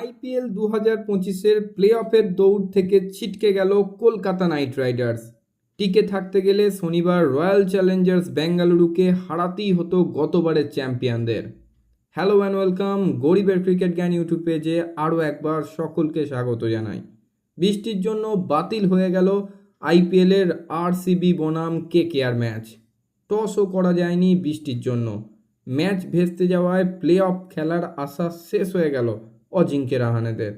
IPL দু হাজার পঁচিশের প্লে অফের দৌড় থেকে ছিটকে গেল কলকাতা নাইট রাইডার্স। টিকে থাকতে গেলে শনিবার রয়্যাল চ্যালেঞ্জার্স বেঙ্গালুরুকে হারাতেই হতো গতবারের চ্যাম্পিয়নদের। হ্যালো অ্যান্ড ওয়েলকাম গরিবের ক্রিকেট জ্ঞান ইউটিউব পেজে আরও একবার সকলকে স্বাগত জানাই। বৃষ্টির জন্য বাতিল হয়ে গেল আইপিএলের আরসিবি বনাম কে কেয়ার ম্যাচ। টসও করা যায়নি বৃষ্টির জন্য। ম্যাচ ভেস্তে যাওয়ায় প্লে অফ খেলার আশা শেষ হয়ে গেল অজিঙ্ক্য রাহানেদের।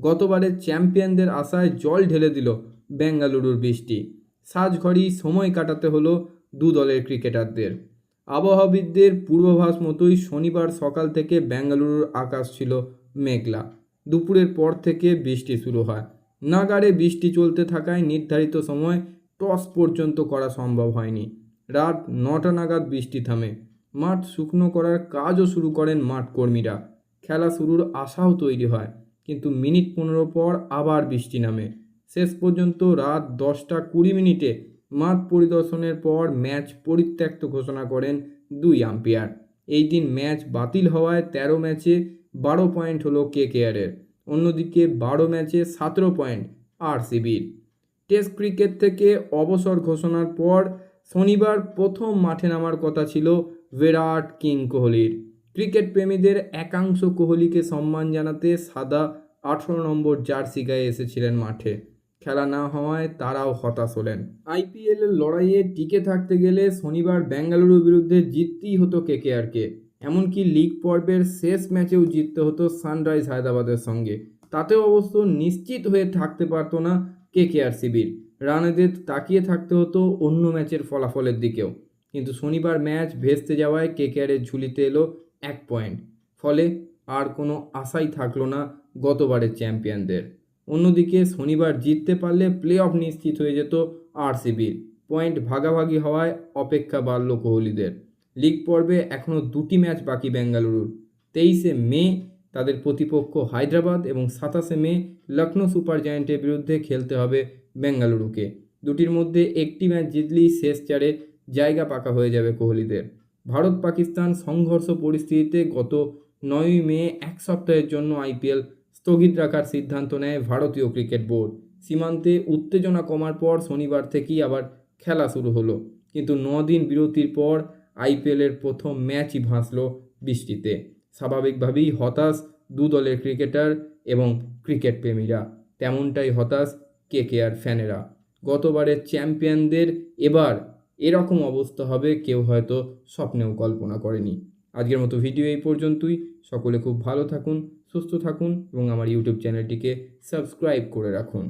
গতবারের চ্যাম্পিয়নদের আশায় জল ঢেলে দিল বেঙ্গালুরুর বৃষ্টি। সাজঘড়ি সময় কাটাতে হলো দু দলের ক্রিকেটারদের। আবহাওয়াবিদদের পূর্বাভাস মতোই শনিবার সকাল থেকে বেঙ্গালুরুর আকাশ ছিল মেঘলা। দুপুরের পর থেকে বৃষ্টি শুরু হয়। নাগারে বৃষ্টি চলতে থাকায় নির্ধারিত সময় টস পর্যন্ত করা সম্ভব হয়নি। রাত নটা নাগাদ বৃষ্টি থামে। মাঠ শুকনো করার কাজও শুরু করেন মাঠ কর্মীরা। খেলা শুরুর আশাও তৈরি হয়। কিন্তু মিনিট পনেরো পর আবার বৃষ্টি নামে। শেষ পর্যন্ত রাত দশটা কুড়ি মিনিটে মাঠ পরিদর্শনের পর ম্যাচ পরিত্যক্ত ঘোষণা করেন দুই আম্পায়ার। এই দিন ম্যাচ বাতিল হওয়ায় তেরো ম্যাচে বারো পয়েন্ট হলো কে কেয়ারের অন্যদিকে বারো ম্যাচে সতেরো পয়েন্ট আরসিবির। টেস্ট ক্রিকেট থেকে অবসর ঘোষণার পর শনিবার প্রথম মাঠে নামার কথা ছিল বিরাট কিং কোহলির। ক্রিকেট প্রেমীদের একাংশ কোহলিকে সম্মান জানাতে সাদা আঠেরো নম্বর জার্সি গায়ে এসেছিলেন মাঠে। খেলা না হওয়ায় তারাও হতাশ হলেন। আইপিএল লড়াইয়ে টিকে থাকতে গেলে শনিবার বেঙ্গালুরুর বিরুদ্ধে জিততেই হতো কেকেআরকে। এমনকি লিগ পর্বের শেষ ম্যাচেও জিততে হতো সানরাইজ হায়দ্রাবাদের সঙ্গে। তাতেও অবশ্য নিশ্চিত হয়ে থাকতে পারতো না কেকেআর শিবির। রানেদের তাকিয়ে থাকতে হতো অন্য ম্যাচের ফলাফলের দিকেও। কিন্তু শনিবার ম্যাচ ভেস্তে যাওয়ায় কেকেআরের ঝুলিতে এলো এক পয়েন্ট ফলে আর কোনো আশাই থাকল না গতবারের চ্যাম্পিয়নদের। অন্যদিকে শনিবার জিততে পারলে প্লে অফ নিশ্চিত হয়ে যেত আরসিবির পয়েন্ট ভাগাভাগি হওয়ায় অপেক্ষা বাড়ল কোহলিদের। লিগ পর্বে এখনও দুটি ম্যাচ বাকি বেঙ্গালুরুর। তেইশে মে তাদের প্রতিপক্ষ হায়দ্রাবাদ এবং সাতাশে মে লখনৌ সুপার জায়ান্টের বিরুদ্ধে খেলতে হবে বেঙ্গালুরুকে। দুটির মধ্যে একটি ম্যাচ জিতলেই শেষ চারে জায়গা পাকা হয়ে যাবে কোহলিদের। ভারত পাকিস্তান সংঘর্ষ পরিস্থিতিতে গত নয়ই মে এক সপ্তাহের জন্য আইপিএল স্থগিত রাখার সিদ্ধান্ত নেয় ভারতীয় ক্রিকেট বোর্ড। সীমান্তে উত্তেজনা কমার পর শনিবার থেকেই আবার খেলা শুরু হলো। কিন্তু দিন বিরতির পর আইপিএলের প্রথম ম্যাচই ভাসল বৃষ্টিতে। স্বাভাবিকভাবেই হতাশ দু দলের ক্রিকেটার এবং ক্রিকেট প্রেমীরা। তেমনটাই হতাশ কে কে আর ফ্যানেরা। গতবারের চ্যাম্পিয়নদের এবার এরকম অবস্থা হবে কেউ হয়তো স্বপ্নেও কল্পনা করেনি। আজকের মতো ভিডিও এই পর্যন্তই। সকলে খুব ভালো থাকুন, সুস্থ থাকুন এবং আমার ইউটিউব চ্যানেলটিকে সাবস্ক্রাইব করে রাখুন।